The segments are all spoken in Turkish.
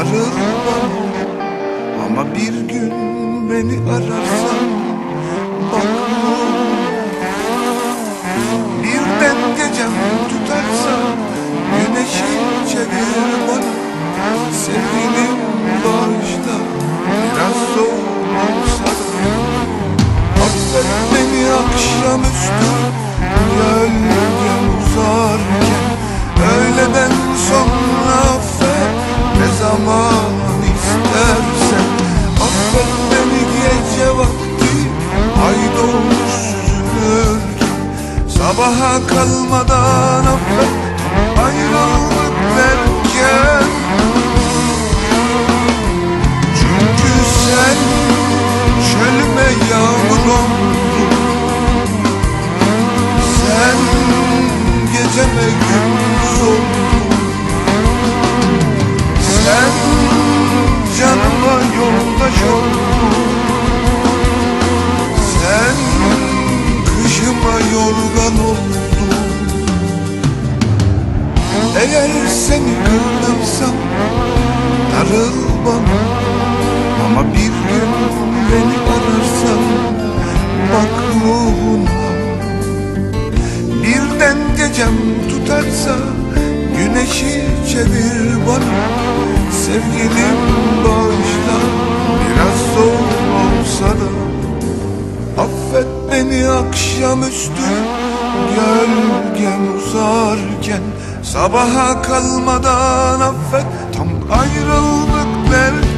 bana Ama bir gün beni ararsan Bakma Birden gecem tutarsa Güneşi çevir bana. Sevgilim bağışla Biraz zor olsa. Affet beni akşamüstü Sabaha kalmadan affet Ayrıldık derken yorgan oldun Eğer seni kırdıysam darıl bana Ama bir gün beni ararsan bak ruhuna. Birden gecem tutarsa güneşi çevir bana. Sevgilim akşamüstü Gölgem uzarken Sabaha kalmadan affet. Tam ayrıldık derken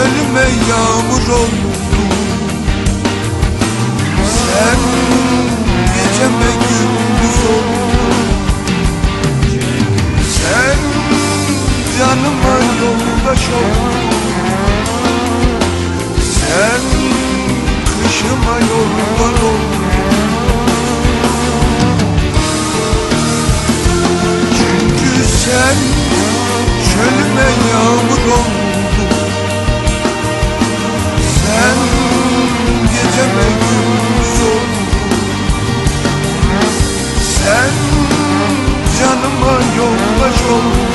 Ölüme yağmur olmuş. aman yoldaş ol.